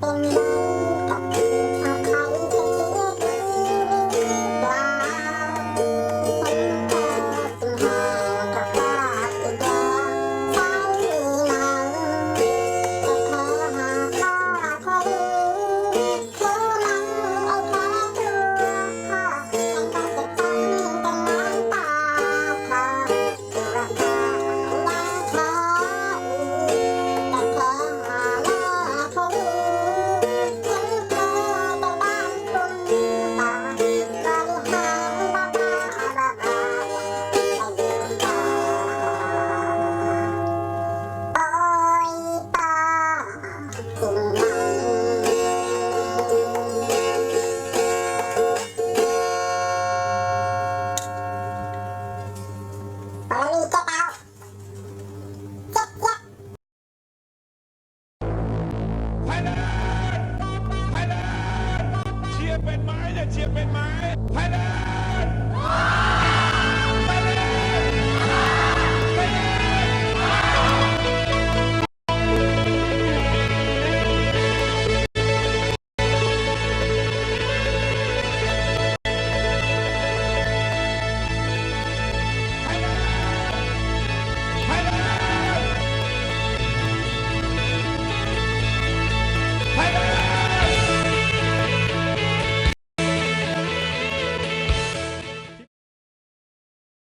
I'm ยแลนด์ไทยแลนด์เชียร์เป็นไม้เนี่ยเชียร์เป็นไม้ไทยแลนด์